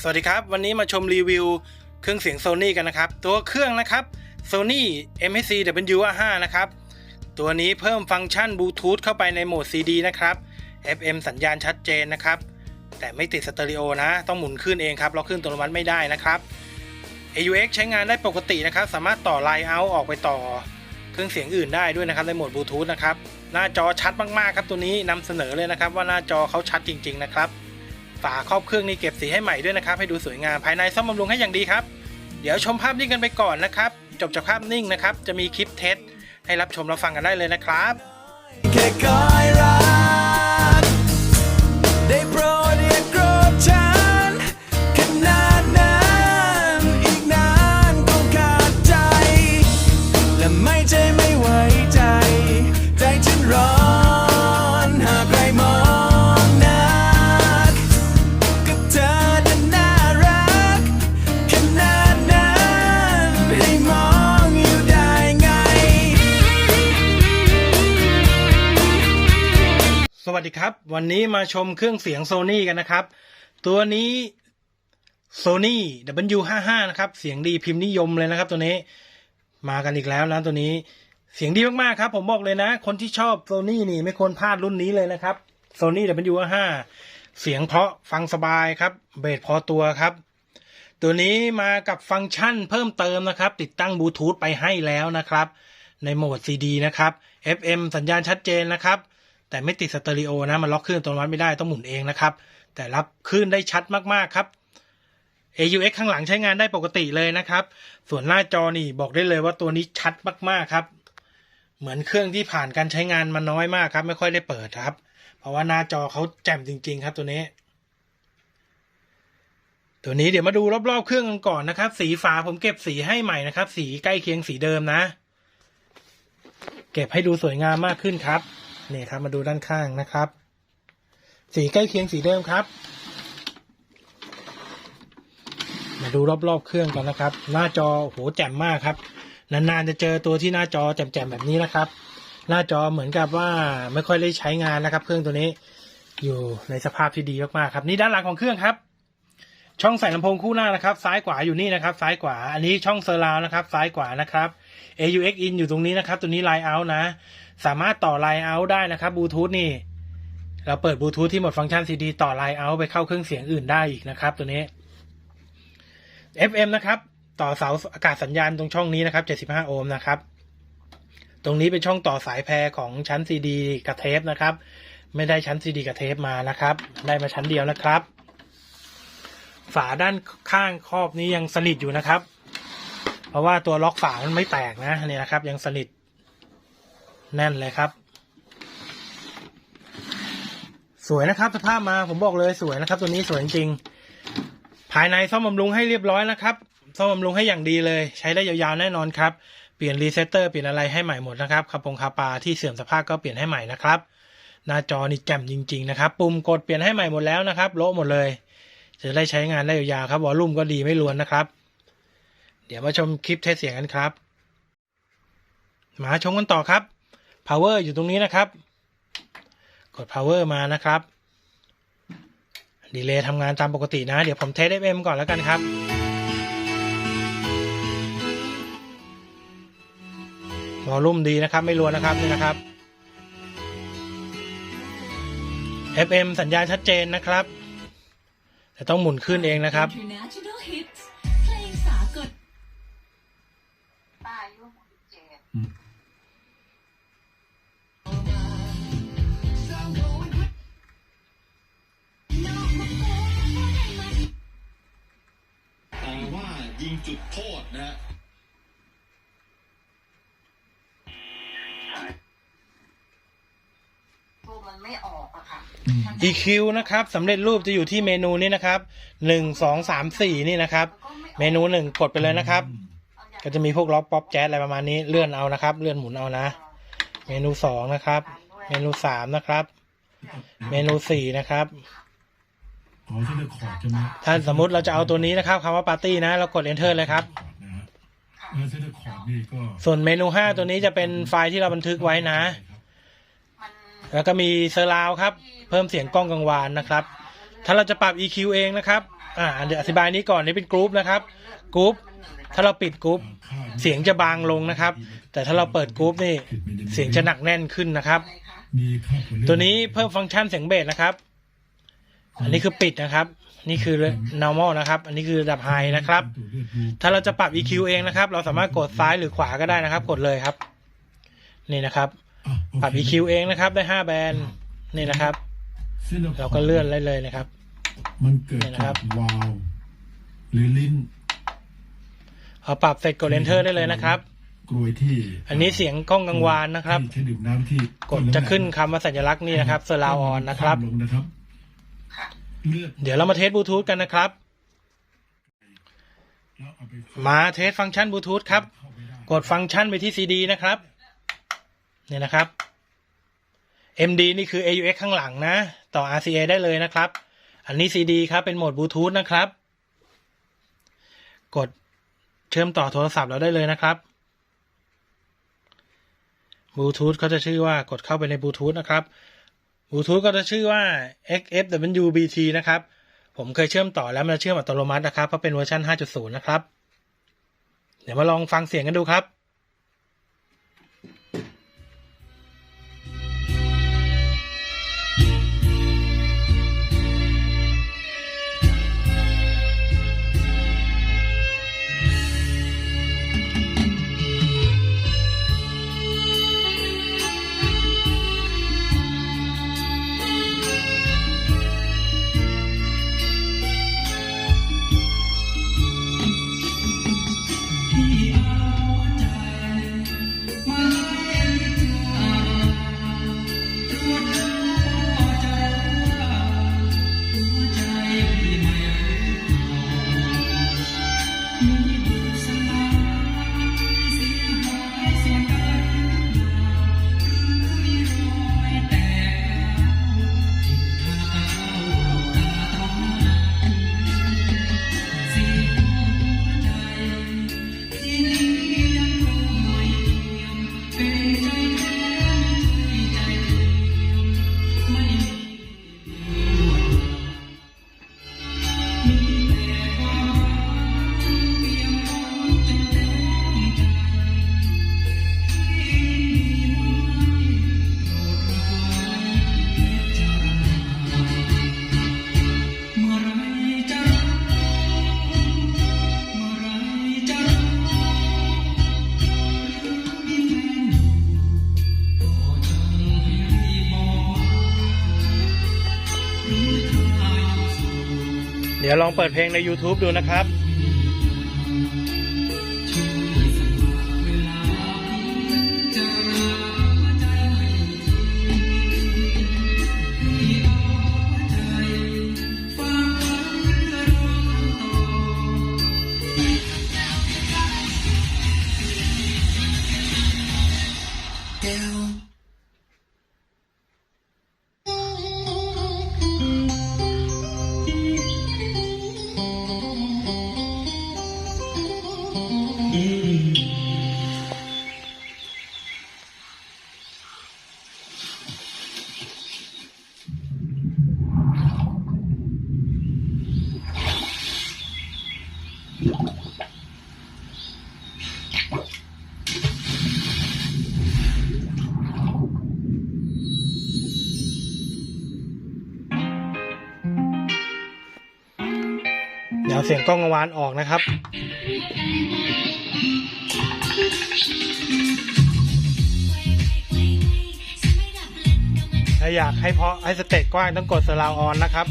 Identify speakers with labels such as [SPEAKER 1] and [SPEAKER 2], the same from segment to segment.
[SPEAKER 1] สวัสดีครับ วันนี้มาชมรีวิวเครื่องเสียง Sony กันนะครับ ตัวเครื่องนะครับ Sony MSC WR5 นะครับ ตัวนี้เพิ่มฟังก์ชันบลูทูธเข้าไปในโหมด CD นะครับ FM สัญญาณชัดเจนนะครับ แต่ไม่ติดสเตอริโอนะ ต้องหมุนขึ้นเองครับ เราขึ้นตัวมัติไม่ได้นะครับ AUX ใช้งานได้ปกตินะครับ สามารถต่อไลน์เอาออกไปต่อเครื่องเสียงอื่นได้ด้วยนะครับในโหมดบลูทูธนะครับ หน้าจอชัดมากๆครับตัวนี้นำเสนอเลยนะครับ ว่าหน้าจอเขาชัดจริง ๆ นะครับ ฝาครอบเครื่องนี่เก็บสีให้ใหม่ด้วยนะครับ ให้ดูสวยงามภายในซ่อมบำรุงให้อย่างดีครับ เดี๋ยวชมภาพนิ่งกันไปก่อนนะครับ จบจากภาพนิ่งนะครับ จะมีคลิปเทสให้รับชมรับฟังกันได้เลยนะครับ
[SPEAKER 2] ครั
[SPEAKER 1] บ วันนี้มาชมเครื่องเสียง Sony กันนะครับ ตัวนี้ Sony W55 นะครับ เสียงดีพิมพ์นิยมเลยนะครับ ตัวนี้ มากันอีกแล้วนะตัวนี้ เสียงดีมากๆครับ ผมบอกเลยนะ คนที่ชอบ Sony นี่ไม่ควรพลาดรุ่นนี้เลยนะครับ Sony W55 เสียงเพราะฟังสบายครับ เบสพอตัวครับ ตัวนี้มากับฟังก์ชันเพิ่มเติมนะครับ ติดตั้งบลูทูธไปให้แล้วนะครับ ในโหมด CD นะครับ FM สัญญาณชัดเจนนะครับ แต่ไม่ติดสเตอริโอนะมันล็อกคลื่นตัววัดไม่ได้ต้องหมุนเองนะครับ แต่รับคลื่นได้ชัดมากๆครับ AUX ข้างหลังใช้งานได้ปกติเลยนะครับ ส่วนหน้าจอนี่บอกได้เลยว่าตัวนี้ชัดมากๆครับ เหมือนเครื่องที่ผ่านการใช้งานมาน้อยมากครับ ไม่ค่อยได้เปิดครับ เพราะว่าหน้าจอเขาแจ่มจริง ๆ ครับตัวนี้ ตัวนี้เดี๋ยวมาดูรอบๆเครื่องกันก่อนนะครับ สีฝาผมเก็บสีให้ใหม่นะครับ สีใกล้เคียงสีเดิมนะ เก็บให้ดูสวยงามมากขึ้นครับ นี่ครับมาดูด้านข้างนะครับ สีใกล้เคียงสีเดิมครับ มาดูรอบๆเครื่องกันนะครับ หน้าจอโหแจ่มมากครับ นานๆจะเจอตัวที่หน้าจอแจ่มๆแบบนี้นะครับ หน้าจอเหมือนกับว่าไม่ค่อยได้ใช้งานนะครับ เครื่องตัวนี้อยู่ในสภาพที่ดีมากๆครับนี่ด้านหลังของเครื่องครับ ช่องใส่ลำโพงคู่หน้านะครับ ซ้ายขวาอยู่นี่นะครับ ซ้ายขวาอันนี้ช่องเซอร์ราวนะครับ ซ้ายขวานะครับ AUX in อยู่ตรงนี้นะครับ ตัวนี้ Line out นะ สามารถต่อ Line out ได้นะครับบลูทูธนี่เราเปิดบลูทูธที่หมดฟังก์ชัน CD ต่อ Line out ไปเข้าเครื่องเสียงอื่นได้อีกนะครับ ตัวนี้ FM นะครับ ต่อเสาอากาศสัญญาณตรงช่องนี้นะครับ 75 โอห์มนะครับ ตรงนี้เป็นช่องต่อสายแพรของชั้น CD กับเทปนะครับ ไม่ได้ชั้น CD กับเทปมานะครับ ได้มาชั้นเดียวนะครับ ฝาด้านข้างครอบนี้ยังสนิทอยู่นะครับ เพราะว่าตัวล็อกฝามันไม่แตกนะนี่นะครับ ยังสนิท แน่นเลยครับ สวยนะครับสภาพมาผมบอกเลยสวยนะครับ ตัวนี้สวยจริง ภายในซ่อมบำรุงให้เรียบร้อยนะครับซ่อมบำรุงให้อย่างดีเลย ใช้ได้ยาวๆแน่นอนครับ เปลี่ยนรีเซตเตอร์เปลี่ยนอะไรให้ใหม่หมดนะครับคาปงคาปาที่เสื่อมสภาพก็เปลี่ยนให้ใหม่นะครับ หน้าจอนี่แจ่มจริง ๆ นะครับ ปุ่มกดเปลี่ยนให้ใหม่หมดแล้วนะครับโละหมดเลย จะได้ใช้งานได้ยาวๆครับวอลลุ่มก็ดีไม่รวนนะครับ เดี๋ยวมาชมคลิปเทสเสียงกันครับ มาชมกันต่อครับ power อยู่ตรงนี้นะครับ กด power มานะครับดีเลย์ทำงานตามปกตินะ เดี๋ยวผมเทส FM ก่อนแล้วกันครับ วอลลุ่มดีนะครับ ไม่รวนนะครับนี่นะครับ FM สัญญาณชัดเจนนะครับ แต่ต้องหมุนขึ้นเองนะครับ
[SPEAKER 3] จุด
[SPEAKER 4] โทษนะฮะ
[SPEAKER 3] ตัวมันไม่ออกอะค่ะ
[SPEAKER 1] EQ นะครับสำเร็จรูปจะอยู่ที่เมนูนี้นะครับหนึ่งสองสามสี่นี่นะครับ เมนูหนึ่งกดไปเลยนะครับ ก็จะมีพวกล็อกป๊อปแจ๊สอะไรประมาณนี้เลื่อนเอานะครับ เลื่อนหมุนเอานะ เมนูสองนะครับ เมนูสามนะครับ เมนูสี่นะครับ
[SPEAKER 5] อ๋อที่เลือกคอร์ดใช่ไหม
[SPEAKER 1] ถ้าสมมุติเราจะเอาตัวนี้นะครับคำว่าปาร์ตี้นะ เรากด enter เลยครับ
[SPEAKER 5] คอร์ดนะฮะแล้วที่เลือกคอร์ดนี่ก็
[SPEAKER 1] ส่วนเมนูห้าตัวนี้จะเป็นไฟล์ที่เราบันทึกไว้นะ
[SPEAKER 3] มัน
[SPEAKER 1] แล้วก็มีเซอร์ราวครับ เพิ่มเสียงกล้องกังวานนะครับ
[SPEAKER 6] ถ้าเราจะปรับ EQ เองนะครับ อ่าเดี๋ยวอธิบายนี้ก่อนนี่เป็นกรุ๊ปนะครับ กรุ๊ป ถ้าเราปิดกรุ๊ป
[SPEAKER 5] ค่า
[SPEAKER 6] เสียงจะบางลงนะครับ แต่ถ้าเราเปิดกรุ๊ปนี่ เสียงจะหนักแน่นขึ้นนะครับ
[SPEAKER 5] มีค่าผล
[SPEAKER 6] ตัวนี้เพิ่มฟังก์ชันเสียงเบสนะครับ อันนี้คือปิดนะครับ นี่คือ normal นะครับ อันนี้คือระดับ high นะครับ ถ้าเราจะปรับ EQ เองนะครับ เราสามารถกดซ้ายหรือขวาก็ได้นะครับ กดเลยครับ นี่นะครับ
[SPEAKER 5] อะโอเค
[SPEAKER 6] ปรับ EQ เองนะครับ ได้ห้าแบนด์นี่นะครับ
[SPEAKER 5] ส้นละ
[SPEAKER 6] เราก็เลื่อนได้เลยนะครับ
[SPEAKER 5] มันเกิด
[SPEAKER 6] นี่นะครั
[SPEAKER 5] จา
[SPEAKER 6] บ
[SPEAKER 5] กวาล์วหรือลิ้น
[SPEAKER 6] พอปรับเสร็จกด enter ได้เลยนะครับ
[SPEAKER 5] กรวยที่
[SPEAKER 6] อันนี้เสียงกล้องกังวานนะครับ
[SPEAKER 5] ที่ใช้ดื่มน้ำที่
[SPEAKER 6] กดจะขึ้นคำว่าสัญลักษณ์นี่นะครับ s l o u d on นะครับ
[SPEAKER 5] ลงนะครับ เลือด
[SPEAKER 6] เดี๋ยวเรามาเทสบลูทูธกันนะครับ
[SPEAKER 5] แล้วเอาไป
[SPEAKER 6] มาเทสฟังก์ชันบลูทูธครับ
[SPEAKER 5] เข้าไปได้
[SPEAKER 6] กดฟังก์ชันไปที่ CD นะครับ เนี่ยนะครับ MD นี่คือ AUX ข้างหลังนะ ต่อ RCA ได้เลยนะครับ อันนี้ CD ครับ เป็นโหมดบลูทูธนะครับ กดเชื่อมต่อโทรศัพท์เราได้เลยนะครับบลูทูธเขาจะชื่อว่ากดเข้าไปในบลูทูธนะครับ บลูทูธก็จะชื่อว่า XFWBT นะครับ ผมเคยเชื่อมต่อแล้วมันจะเชื่อมอัตโนมัตินะครับ เพราะเป็นเวอร์ชัน5.0 นะครับ เดี๋ยวมาลองฟังเสียงกันดูครับ เดี๋ยวลองเปิดเพลงใน YouTube ดูนะครับ เสียงกล้องกังวานออกนะครับ ถ้าอยากให้เพาะให้สเตจกว้างต้องกดสลาวออนนะครับ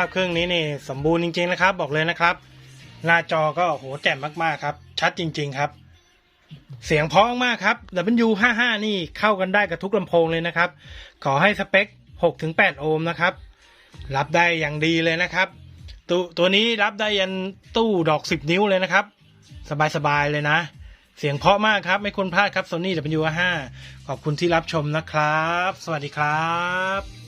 [SPEAKER 6] า
[SPEAKER 1] พเครื่องนี้นี่สมบูรณ์จริงๆนะครับ บอกเลยนะครับ หน้าจอก็โอ้โหแจ่มมากๆครับ ชัดจริง ๆครับ เสียงเพราะมากครับ W55 นี่เข้ากันได้กับทุกลำโพงเลยนะครับ ขอให้สเปค 6-8 โอห์มนะครับ รับได้อย่างดีเลยนะครับ ตัวตัวนี้รับได้ยันตู้ดอก 10 นิ้วเลยนะครับ สบายๆเลยนะ เสียงเพราะมากครับ ไม่ควรพลาดครับ Sony W5 ขอบคุณที่รับชมนะครับ สวัสดีครับ